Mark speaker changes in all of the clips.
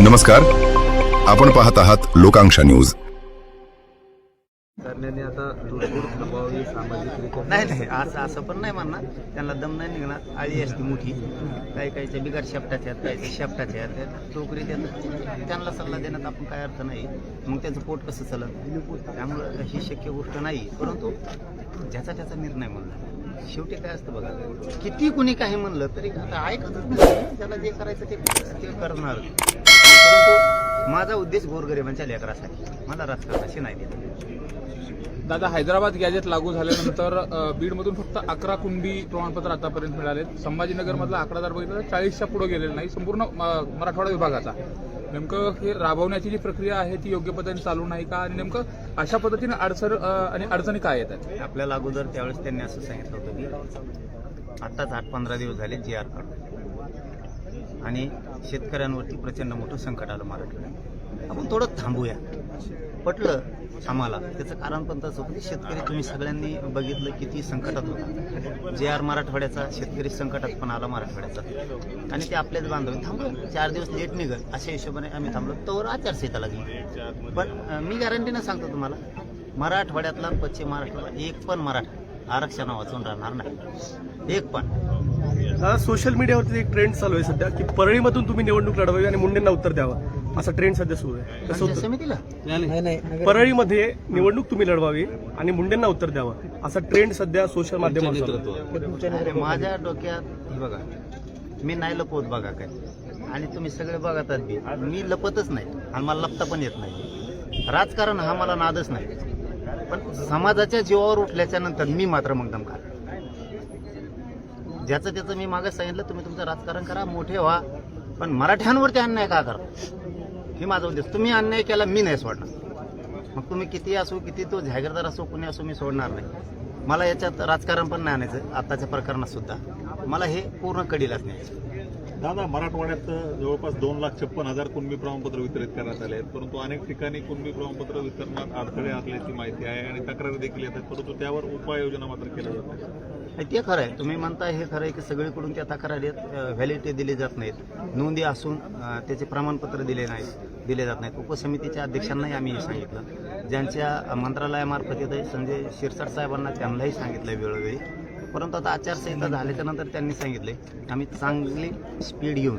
Speaker 1: नमस्कार. आपण पाहत आहात लोकांक्षा न्यूज.
Speaker 2: आता तोडफोड थांबवावी सामाजिकरित्या
Speaker 3: नाही नाही असं असं पण नाही म्हणणार. त्यांना दम नाही निघणार. आळी असते मोठी. काही काहीच्या बिगाड शेपटाच्या आहेत काही शेपटाच्या आहेत. टोकरी देतात त्यांना सल्ला देण्यात आपण काय अर्थ नाही. मग त्यांचं पोट कसं चालत त्यामुळं ही शक्य गोष्ट नाही. परंतु ज्याचा त्याचा निर्णय म्हणला. शेवटी काय असतं बघा. किती कुणी काही म्हणलं तरी आता ऐकतच नाही. त्याला जे करायचं ते ते करणार. परंतु माझा उद्देश गोरगरिबांच्या लेकरासाठी. मला राजकारणाशी नाही देत.
Speaker 4: दादा हैदराबाद गॅजेट लागू झाल्यानंतर बीडमधून फक्त अकरा कुणबी प्रमाणपत्र आतापर्यंत मिळाले संभाजीनगरमधला आकडा जर बघितला तर चाळीसच्या पुढे गेलेला नाही. संपूर्ण मराठवाडा विभागाचा. नेमकं हे राबवण्याची जी प्रक्रिया आहे ती योग्य पद्धतीने चालू नाही का? आणि नेमकं अशा पद्धतीने अडचण आणि अडचणी काय येतात?
Speaker 3: आपल्याला अगोदर त्यावेळेस त्यांनी असं सांगितलं होतं की आत्ताच आठ पंधरा दिवस झाले जी आर काढून. आणि शेतकऱ्यांवरती प्रचंड मोठं संकट आलं मराठवाड्यात आपण थोडं थांबूया. पटलं आम्हाला. त्याचं कारण पण तसं होतं. की शेतकरी तुम्ही सगळ्यांनी बघितलं किती संकटात होता. जे आर मराठवाड्याचा शेतकरी संकटात पण आला मराठवाड्याचा. आणि ते आपल्याच बांधव थांबलो चार दिवस लेट निघल. अशा हिशोबाने आम्ही थांबलो. तोवर आचारसंहिता लागली. पण मी गॅरंटीनं सांगतो तुम्हाला मराठवाड्यातला पश्चिम महाराष्ट्राला एक पण मराठा आरक्षण वाचून राहणार नाही. एक पण.
Speaker 5: सोशल मीडियावरती एक ट्रेंड चालू आहे सध्या की परळीमधून तुम्ही निवडणूक लढवावी आणि मुंडेंना उत्तर द्यावं. असा ट्रेंड सध्या सुरू आहे. कसं होतं. परळीमध्ये निवडणूक तुम्ही लढवावी आणि मुंडेंना उत्तर द्यावं. असा ट्रेंड सध्या सोशल माध्यमावर चालू आहे.
Speaker 3: अरे माझ्या डोक्यात हे बघा मी नाही लपवत बघा काय आणि तुम्ही सगळे बघतात बी. मी लपतच नाही. आणि मला लपता पण येत नाही. राजकारण हा मला नादच नाही. पण समाजाच्या जीवावर उठल्याच्या नंतर मी मात्र मग दम खात. ज्याचं त्याचं मी मागे सांगितलं तुम्ही तुमचं राजकारण करा मोठे व्हा. पण मराठ्यांवरती अन्याय का करा? हे माझा उद्देश. तुम्ही अन्याय केला मी नाही सोडणार. मग तुम्ही किती असो किती तो जागीरदार असो कुणी असो मी सोडणार नाही. मला याच्यात राजकारण पण नाही आणायचं आत्ताच्या प्रकरणात सुद्धा. मला हे पूर्ण कडीलाच न्यायचं
Speaker 6: दादा मराठवाड्यात जवळपास दोन लाख छप्पन हजार कुणबी प्रमाणपत्र वितरित करण्यात आले आहेत परंतु अनेक ठिकाणी कुणबी प्रमाणपत्र वितरणात अडथळे असल्याची माहिती आहे आणि तक्रारी देखील येतात परंतु त्यावर उपाययोजना मात्र केल्या जात
Speaker 3: ते खरं आहे. तुम्ही म्हणताय हे खरं आहे की सगळीकडून त्या तक्रारी व्हॅलिडिटी दिली जात नाहीत. नोंदी असून त्याचे प्रमाणपत्र दिले नाहीत दिले जात नाहीत. उपसमितीच्या अध्यक्षांनाही आम्ही हे सांगितलं. ज्यांच्या मंत्रालयामार्फत येतं संजय शिरसाट साहेबांना त्यांनाही सांगितलं वेळोवेळी. परंतु आता आचारसंहिता झाल्याच्यानंतर त्यांनी सांगितले आम्ही चांगली स्पीड घेऊन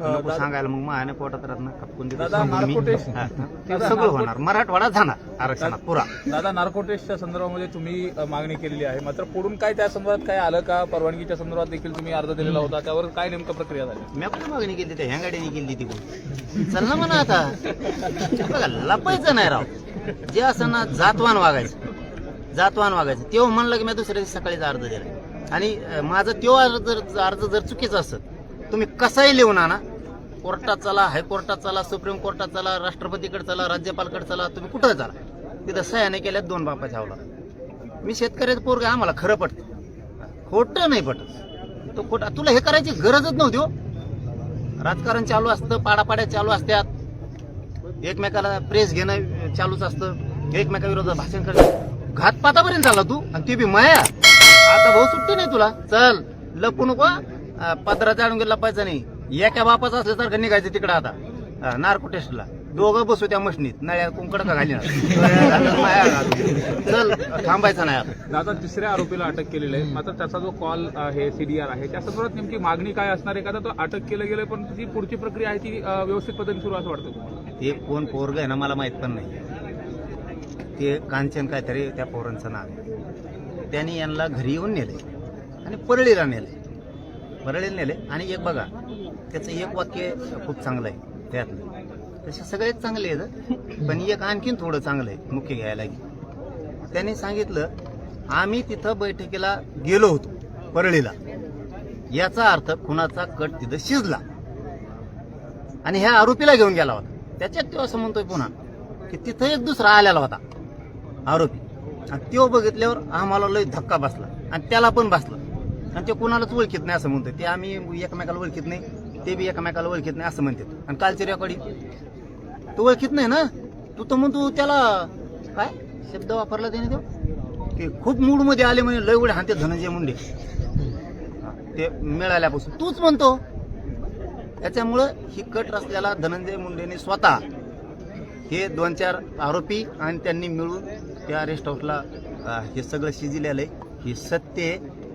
Speaker 3: नको सांगायला मग मायाने पोटात राहत ना खपकून देतो
Speaker 4: दादा,
Speaker 3: सांगून मी.
Speaker 4: नार्कोटिक्स-
Speaker 3: हा, हा. ते सगळं होणार. मराठवाडा जाणार आरक्षणात पुरा.
Speaker 4: दादा नार्कोटेसच्या संदर्भामध्ये तुम्ही अ, मागणी केलेली आहे. मात्र पुढून काय त्या संदर्भात काय आलं का? परवानगीच्या संदर्भात देखील तुम्ही अर्ज दिलेला होता. त्यावर काय नेमकं प्रक्रिया झाली?
Speaker 3: मी आपली मागणी केली त्या हँगाडीने केली तिकडून चल ना म्हणा आता. बघा लपायचं नाही राव. जे असं ना जातवान वागायचं. जातवान वागायचं. तेव्हा म्हणलं की मी दुसऱ्या दिवशी सकाळीच अर्ज दिला. आणि अं, माझं तो अर्ज अर्ज जर चुकीचा असत तुम्ही कसाही लिहून आणा. कोर्टात चला हायकोर्टात चला सुप्रीम कोर्टात चला राष्ट्रपतीकडे चला राज्यपालकडे चला तुम्ही कुठं चला. तिथं सह्याने केल्यात दोन बापाच्या हवला मी शेतकऱ्याचं पोरग आम्हाला खरं पटतं. खोटं नाही पटत. तो खोटा तुला हे करायची गरजच नव्हती हो. राजकारण चालू असतं पाडापाड्या चालू असतात. एकमेकाला प्रेस घेणं चालूच असतं. एकमेकाविरोधात भाषण करणं. घातपातापर्यंत झाला तू आणि ती बी माया. आता भाऊ सुट्टी नाही तुला. चल लपू नको पदरा जाणून गेला लपायचं नाही. एका बापाचं असल्यासारखं निघायचं तिकडं आता. नार्को टेस्टला दोघं बसू त्या मशनीत. नळ्या कुंकड का घाली चल थांबायचं नाही आता.
Speaker 4: दादा तिसऱ्या आरोपीला अटक केलेली आहे. मात्र त्याचा जो कॉल आहे सीडीआर आहे त्या संदर्भात नेमकी मागणी काय असणार आहे? का तो अटक केलं गेलं पण ती पुढची प्रक्रिया आहे ती व्यवस्थित पद्धतीने सुरू असं वाटतं?
Speaker 3: ते कोण पोरग आहे ना मला माहीत पण नाही. ते कांचन काहीतरी त्या पोरांचं नाव आहे. त्यांनी यांना घरी येऊन नेले आणि परळीला नेले परळीला नेले आणि एक बघा त्याचं एक वाक्य खूप चांगलं आहे त्यातलं. तसे सगळेच चांगले आहेत पण एक आणखीन थोडं चांगलं आहे मुख्य घ्यायला की त्याने सांगितलं आम्ही तिथं बैठकीला गेलो होतो परळीला. याचा अर्थ खुनाचा कट तिथं शिजला. आणि ह्या आरोपीला घेऊन गेला होता. त्याच्यात तो असं म्हणतोय पुन्हा की तिथं एक दुसरा आलेला होता आरोपी. आणि तो बघितल्यावर आम्हाला लय धक्का बसला. आणि त्याला पण बसला. आणि ते कुणालाच ओळखीत नाही असं म्हणतात ते आम्ही एकमेकाला ओळखीत नाही ते बी एकमेकाला ओळखीत नाही असं म्हणतात. आणि कालची रेकॉर्डिंग तो ओळखीत नाही ना? तू तर म्हणतो त्याला काय शब्द वापरला त्याने तो? की खूप मूडमध्ये आले म्हणे लय उडे हाते धनंजय मुंडे. ते मिळाल्यापासून. तूच म्हणतो. त्याच्यामुळं ही कट रचल्याला धनंजय मुंडेने स्वतः हे दोन चार आरोपी आणि त्यांनी मिळून त्या रेस्ट हाऊसला हे सगळं शिजिलेलं आहे. हे सत्य आहे.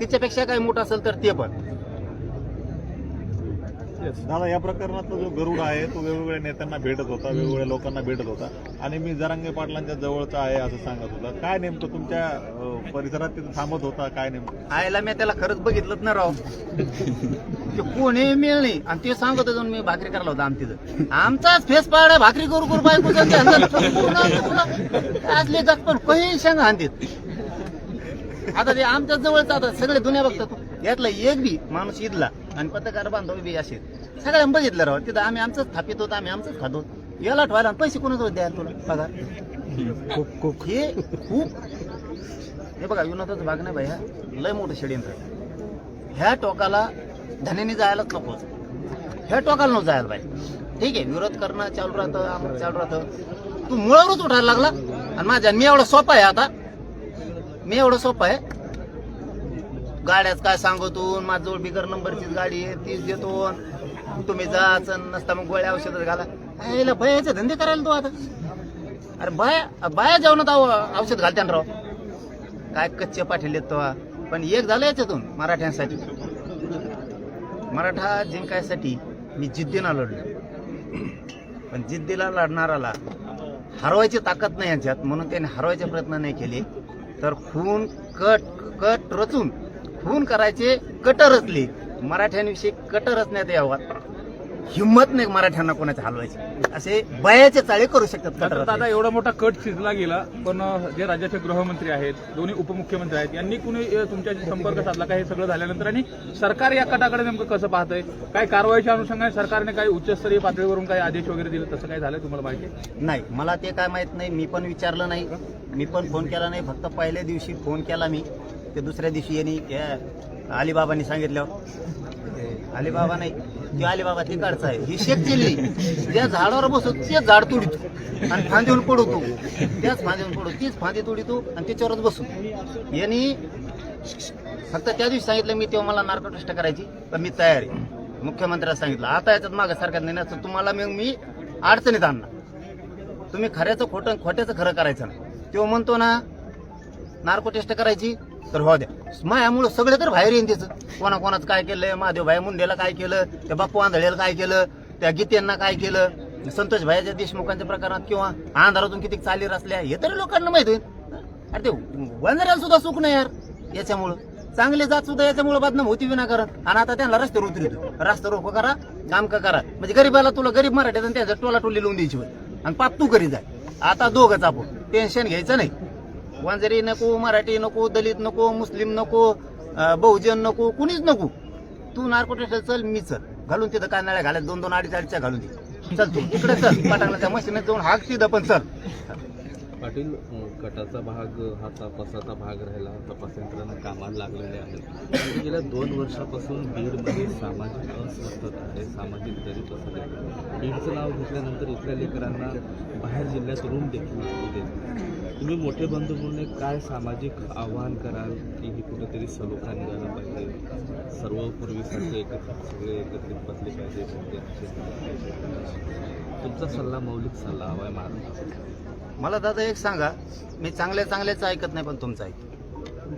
Speaker 3: तिच्यापेक्षा काय मोठं असेल तर ते पण.
Speaker 6: दादा या प्रकरणातला जो गरुड आहे तो वेगवेगळ्या नेत्यांना भेटत होता वेगवेगळ्या लोकांना भेटत होता. आणि मी जरांगे पाटलांच्या जवळचा आहे असं सांगत होता. काय नेमकं तुमच्या परिसरात तिथं थांबत होता? काय नेमकं?
Speaker 3: आयला मी त्याला खरंच बघितलंच ना राव. ते कोणी मिळ नाही. आणि ते सांगत होतो मी भाकरी करायला होता आमचं आमचाच फेस पाड भाकरी करू करू बायको असले पण काही सांगा आणतात आता ते आमच्या जवळच आता सगळे दुनिया बघतात. यातला एक बी माणूस इथला आणि पत्रकार बांधव बी असे. सगळ्यांना बघितलं राव. तिथं आम्ही आमचंच थापित होतो आम्ही आमचंच खातो. याला ठेवायला पैसे कोणाजवळ द्यायला तुला? पगार. हे खूप. हे बघा विनोदाचा भाग नाही भैया लय मोठं षडयंत्र. ह्या टोकाला धनेने जायलाच नको. ह्या टोकाला नको जायला पाहिजे ठीक आहे विरोध करणं चालू राहतं चालू राहतं. तू मुळावरच उठायला लागला आणि माझ्या मी एवढा सोपा आहे आता. मी एवढं सोपं आहे. गाड्याच काय सांगतो माझ्याजवळ बिगर नंबरचीच गाडी आहे तीच देतो. तुम्ही जाच नसता मग गोळ्या औषधच घाला. याला भयाचे धंदे करायला तू आता. अरे बाया बाया जेवणात औषध घालते ना राव. काय कच्चे पाठिले तो. पण एक झालं याच्यातून मराठ्यांसाठी. मराठा जिंकायसाठी मी जिद्दीनं लढलो पण जिद्दीला लढणाराला हरवायची ताकद नाही यांच्यात म्हणून त्यांनी हरवायचे प्रयत्न नाही केले. तर खून कट कट रचून खून करायचे कट रचले. मराठ्यांविषयी कट रचण्यात यावा. हिंमत नाही मराठ्यांना कोणाच्या हलवायची. असे बयाचे चाळे करू शकतात
Speaker 4: दादा. एवढा मोठा कट शिजला गेला पण जे राज्याचे गृहमंत्री आहेत दोन्ही उपमुख्यमंत्री आहेत यांनी कुणी तुमच्याशी संपर्क साधला का हे सगळं झाल्यानंतर? आणि सरकार या कटाकडे नेमकं कसं पाहतंय? काय कारवाईच्या अनुषंगाने सरकारने काही उच्चस्तरीय पातळीवरून काही आदेश वगैरे दिले तसं काय झालं तुम्हाला माहिती?
Speaker 3: नाही मला ते काय माहीत नाही मी पण विचारलं नाही. मी पण फोन केला नाही फक्त पहिल्या दिवशी फोन केला मी. ते दुसऱ्या दिवशी यांनी अलिबाबांनी सांगितल्यावर ते अलिबाबा नाही ते अलिबाबा तिकडचा आहे. ही शेत चिल्ली त्या झाडावर बसतो तेच झाड तोडितो. आणि फांदीवर पडवतो. त्याच फांदीवर पडतो तीच फांदी तोडितो आणि त्याच्यावरच बसू यांनी फक्त त्या दिवशी सांगितलं मी तेव्हा मला नार्को टेस्ट करायची पण मी तयार आहे. मुख्यमंत्र्याला सांगितलं आता याच्यात मागं सरकार नेण्याचं तुम्हाला मग मी अडचणीत आणणार. तुम्ही खऱ्याचं खोटं खोट्याचं खरं करायचं ना तो म्हणतो ना नार्को टेस्ट करायची तर हो द्या. मायामुळं सगळे तर बाहेर येईन त्याचं कोणा कोणाचं काय केलं महादेव भाई मुंडेला काय केलं त्या बाप्पू आंधळेला काय केलं त्या गीतेंना काय केलं संतोष भाईच्या देशमुखांच्या प्रकरणात किंवा अंधारातून किती चाली रचल्या हे तरी लोकांना माहीत होईल अरे ते वंजऱ्याला सुद्धा सुख नाही यार याच्यामुळं. चांगले जात सुद्धा याच्यामुळे बदनाम होती विनाकारण. आणि आता त्यांना रस्त्यावर उतरतो रस्ता रोको करा काम का करा. म्हणजे गरीबाला तुला गरीब मराठ्यात आणि टोला टोली लावून द्यायची आणि पाप तू करी जाय आता दोघंच आपण. टेन्शन घ्यायचं नाही. वांजरी नको मराठी नको दलित नको मुस्लिम नको बहुजन नको कुणीच नको. तू नार्कोटेस्ट चल मी चल. घालून तिथं कानाळ्या घालत दोन दोन अडीच अडीच्या घालून दे. चल तू. तिकडे चल. पटांगला त्या मशीन जाऊन हाक तिथं पण चल.
Speaker 2: पाटील कटाचा भाग हा तपासाचा भाग राहिला. तपास यंत्रणा कामाला लागलेले आहेत. गेल्या दोन वर्षापासून बीडमध्ये सामाजिक अस्वस्थता आहे. सामाजिक दरी पसरली आहे. बीडचं नाव घेतल्यानंतर इथल्या लेकरांना बाहेर जिल्ह्यात रूम देखील देत तुम्ही मोठे बंधू म्हणून काय सामाजिक आव्हान कराल की हे कुठेतरी सलोखान निघाला पाहिजे? सर्व पूर्वीसारखे एकत्रित सगळे एकत्रित बसले पाहिजे. तुमचा सल्ला मौलिक सल्ला हवा आहे महाराष्ट्रासाठी
Speaker 3: मला दादा एक सांगा मी चांगल्या चांगल्याच ऐकत नाही पण तुमचं ऐकतो.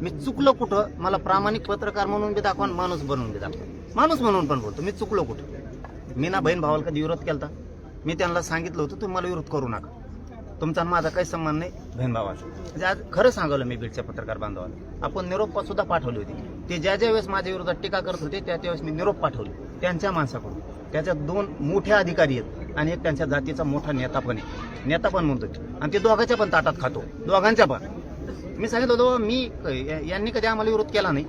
Speaker 3: मी चुकलो कुठं? मला प्रामाणिक पत्रकार म्हणून बी दाखवा माणूस बनवून बी दाखवा. माणूस म्हणून पण बोलतो मी चुकलो कुठं? मी ना बहीण भावाला कधी विरोध केला मी त्यांना सांगितलं होतं तुम्ही मला विरोध करू नका. तुमचा आणि माझा काही संबंध नाही बहीण भावाचा. म्हणजे आज खरं सांगवलं मी बीडच्या पत्रकार बांधवाला. आपण निरोप सुद्धा पाठवली होती. ते ज्या ज्या वेळेस माझ्या विरोधात टीका करत होते त्या त्यावेळेस मी निरोप पाठवले. त्यांच्या माणसाकडून. त्याच्यात दोन मोठे अधिकारी आहेत. आणि एक त्यांच्या जातीचा मोठा नेता पण आहे. नेता पण म्हणतो आणि ते दोघांच्या पण ताटात खातो. दोघांच्या पण. मी सांगितलं होतो मी यांनी कधी आम्हाला विरोध केला नाही.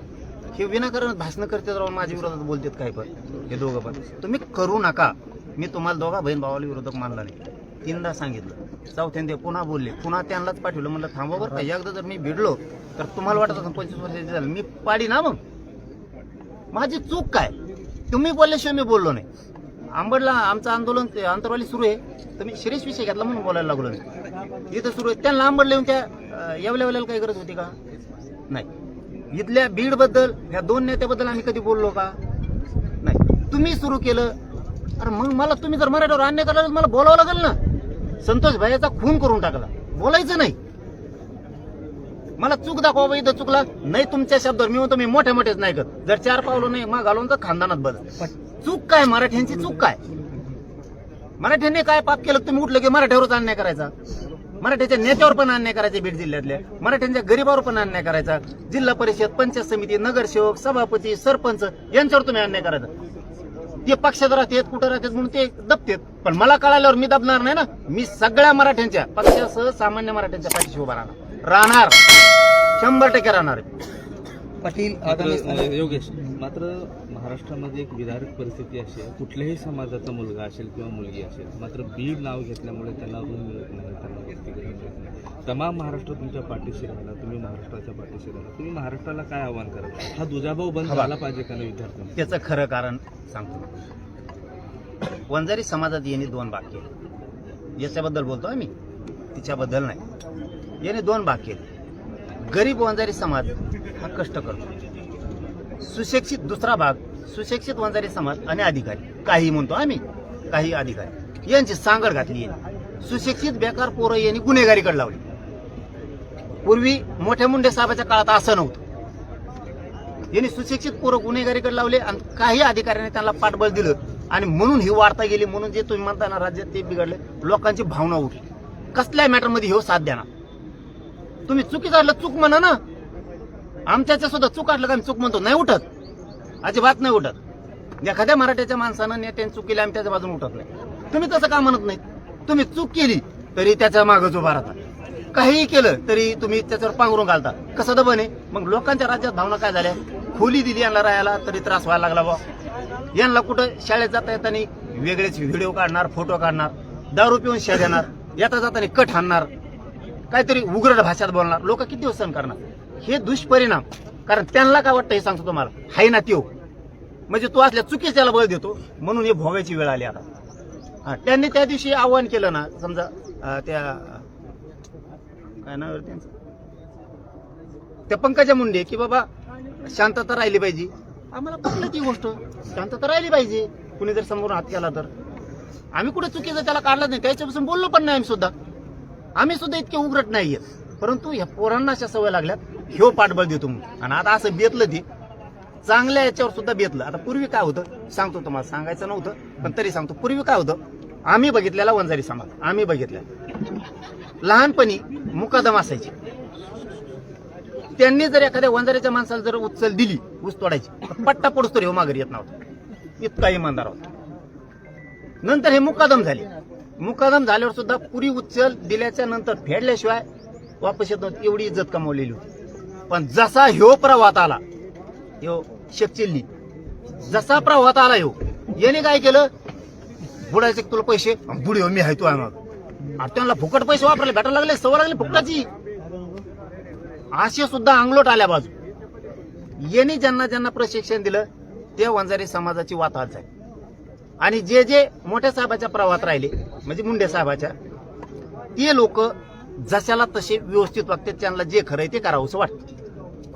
Speaker 3: हे विनाकारण भाषणं करते राहून माझ्या विरोधात बोलतात काय पण. हे दोघं पण. तुम्ही करू नका. मी तुम्हाला दोघा बहीण भावाला विरोधक मानला नाही. तीनदा सांगितलं. चौथ्यांदे पुन्हा बोलले. पुन्हा त्यांनाच पाठवलं. म्हणलं थांबा बरं का एकदा जर मी भिडलो तर तुम्हाला वाटत असं पंचवीस वर्षाची झालं. मी पाडी ना मग? माझी चूक काय? तुम्ही बोलल्याशिवाय मी बोललो नाही. आंबडला आमचं आंदोलन ते सुरू आहे. तर मी शिरीष विषय घेतला म्हणून बोलायला लागलो नाही इथं सुरू आहे. त्यांना आंबडला येऊन त्या अं, येवल्या वेळेला काही गरज होती का? नाही. इथल्या बीडबद्दल ह्या दोन नेत्याबद्दल आम्ही कधी बोललो का? नाही. तुम्ही सुरू केलं. अरे मग मला तुम्ही जर मराठीवर अन्याय करायला मला बोलावं लागेल ना. संतोष भाईचा खून करून टाकला. बोलायचं नाही. मला चूक दाखवा बा इथं चुकला नाही तुमच्या शब्दावर मी म्हणतो मी मोठ्या मोठेच नाही करत जर चार पावलं नाही मग घालून तर खानदानात बदल चूक काय? मराठ्यांची चूक काय? मराठ्यांनी काय पाप केलं? तुम्ही उठलं की मराठ्यावरच अन्याय करायचा. मराठ्याच्या नेत्यावर पण अन्याय करायचे बीड जिल्ह्यातल्या मराठ्यांच्या गरीबावर पण अन्याय करायचा. जिल्हा परिषद पंचायत समिती नगरसेवक सभापती सरपंच यांच्यावर तुम्ही अन्याय करायचा. ते पक्षात राहतेत कुठं राहतात म्हणून ते दबतेत. पण मला कळाल्यावर मी दबणार नाही ना. मी सगळ्या मराठ्यांच्या पक्षासह सामान्य मराठ्यांच्या पाठीशी उभा राहणार. राहणार. शंभर टक्के राहणार.
Speaker 5: पाटील
Speaker 2: योगेश मात्र महाराष्ट्रामध्ये एक विदारक परिस्थिती अशी आहे कुठल्याही समाजाचा मुलगा असेल किंवा मुलगी असेल मात्र बीड नाव घेतल्यामुळे त्यांना ऋण मिळत नाही त्यांना वसतिगृह मिळत नाही. तमाम महाराष्ट्र तुमच्या पाठीशी राहिला तुम्ही महाराष्ट्राच्या पाठीशी राहिला तुम्ही महाराष्ट्राला काय आव्हान कराल? हा दुजाभाव बंद झाला पाहिजे का नाही विद्यार्थ्यांना
Speaker 3: त्याचं खरं कारण सांगतो. वंजारी समाजात येणे दोन केले याच्याबद्दल बोलतो आम्ही. तिच्याबद्दल नाही. याने दोन केले गरीब वंजारी समाज हा कष्ट करतो. सुशिक्षित दुसरा भाग सुशिक्षित वंजारी समाज आणि अधिकारी. काही म्हणतो आम्ही काही अधिकारी. यांची सांगड घातली यांनी. सुशिक्षित बेकार पोरं यांनी गुन्हेगारीकडे लावली. पूर्वी मोठ्या मुंडे साहेबाच्या काळात असं नव्हतं. यांनी सुशिक्षित पोरं गुन्हेगारीकडे लावले आणि काही अधिकाऱ्यांनी त्यांना पाठबळ दिलं. आणि म्हणून ही वार्ता गेली म्हणून जे तुम्ही म्हणता ना राज्यात ते बिघडले. लोकांची भावना उठली. कसल्या मॅटरमध्ये हे हो साथ द्या ना तुम्ही चुकी झालं चूक म्हणा ना. आमच्या सुद्धा चूक आटलं का आम्ही चूक म्हणतो? नाही उठत. अजिबात नाही उठत. एखाद्या मराठ्याच्या माणसानं नेत्याने चूक केली आम्ही त्याच्या बाजून उठत नाही. तुम्ही तसं का म्हणत नाही तुम्ही चूक केली तरी त्याच्या मागच उभा राहता. काहीही केलं तरी तुम्ही त्याच्यावर पांघरून घालता. कसं दबन आहे मग लोकांच्या राज्यात भावना काय झाल्या? खोली दिली यांना राहायला तरी त्रास व्हायला लागला बा यांना कुठं शाळेत जाता येताना वेगळेच व्हिडिओ काढणार फोटो काढणार दारू पिऊन शा येणार येता जाताना कट आणणार काहीतरी उग्र भाषात बोलणार. लोक किती दिवस सहन करणार? हे दुष्परिणाम. कारण त्यांना काय वाटतं हे सांगतो तुम्हाला. हाय ना त्यो. म्हणजे तो असल्या चुकीच त्याला बळ देतो. म्हणून हे भोगायची वेळ आली आता. हा, त्यांनी त्या दिवशी आव्हान केलं ना समजा त्या काय नाव त्यांचं? त्या पंकजा मुंडे की बाबा शांतता राहिली पाहिजे. आम्हाला पटलं ती गोष्ट? शांतता राहिली पाहिजे. कुणी जर समोरून हात केला तर. आम्ही कुठे चुकीचं त्याला काढलं नाही. त्याच्यापासून बोललो पण नाही आम्ही सुद्धा. आम्ही सुद्धा इतके उघडत नाहीये परंतु ह्या पोरांना अशा सवय लागल्यात. ह्यो पाठबळ देतो म्हणून. आणि आता असं बेतलं ते चांगल्या याच्यावर सुद्धा बेतलं. आता पूर्वी काय होतं? सांगतो तुम्हाला सांगायचं नव्हतं पण तरी सांगतो. पूर्वी काय होतं? आम्ही बघितलेला वंजारी समाज. आम्ही बघितल्या लहानपणी मुकादम असायची. त्यांनी जर एखाद्या वंजाऱ्याच्या माणसाला जर उचल दिली ऊस तोडायची पट्टा पडूस तरी हो माघारी येत नव्हता. इतका इमानदार होता. नंतर हे मुकादम झाले. मुकादम झाल्यावर सुद्धा पुरी उचल दिल्याच्या नंतर फेडल्याशिवाय वापस येत नव्हती. एवढी इज्जत कमावलेली होती. पण जसा ह्यो प्रवाहात आला ह्यो शेख चिल्ली जसा प्रवाहात आला ह्यो याने काय केलं? बुडायचे तुला पैसे? बुडी हो मी आहे तू आहे मग आणि त्यांना फुकट पैसे वापरायला भेटायला लागले सवय लागली फुकटाची. असे सुद्धा अंगलोट आल्या बाजू. यांनी ज्यांना ज्यांना प्रशिक्षण दिलं ते वंजारी समाजाची वाताहत झाली. आणि जे जे मोठ्या साहेबाच्या प्रवाहात राहिले म्हणजे मुंडे साहेबाच्या ते लोक जशाला तसे व्यवस्थित वागतात त्यांना जे खरंय ते करावंसं वाटतं.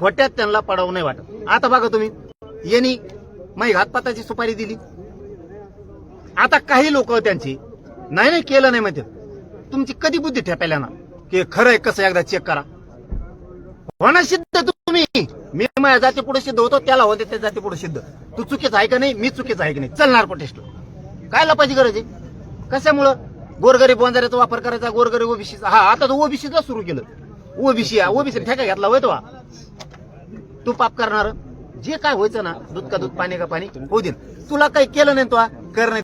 Speaker 3: खोट्यात त्यांना पडाव नाही वाटत. आता बघा तुम्ही. यांनी माई घातपाताची सुपारी दिली. आता काही लोक त्यांची नाही नाही केलं नाही माहिती. तुमची कधी बुद्धी ठेपायला ना की खरंय कसं एकदा चेक करा. होणार सिद्ध तुम्ही. मी माझ्या जाती पुढे सिद्ध होतो त्याला होते त्या जाती पुढे सिद्ध. तू चुकीचं आहे का नाही? मी चुकीचं आहे की नाही? चलणार टेस्ट काय लपायची गरज आहे? कशामुळं? गोरगरीब बंजाऱ्याचा वापर करायचा गोरगरीब ओबीसीचा. हा आता तो ओबीसीचा सुरू केलं. ओबीसी ओबीसी ठेका घेतला होय तो. तू पाप करणार. जे काय व्हायचं ना दूध का दूध पाणी का पाणी होऊ दे. तुला काही केलं नाही तो कर नाही.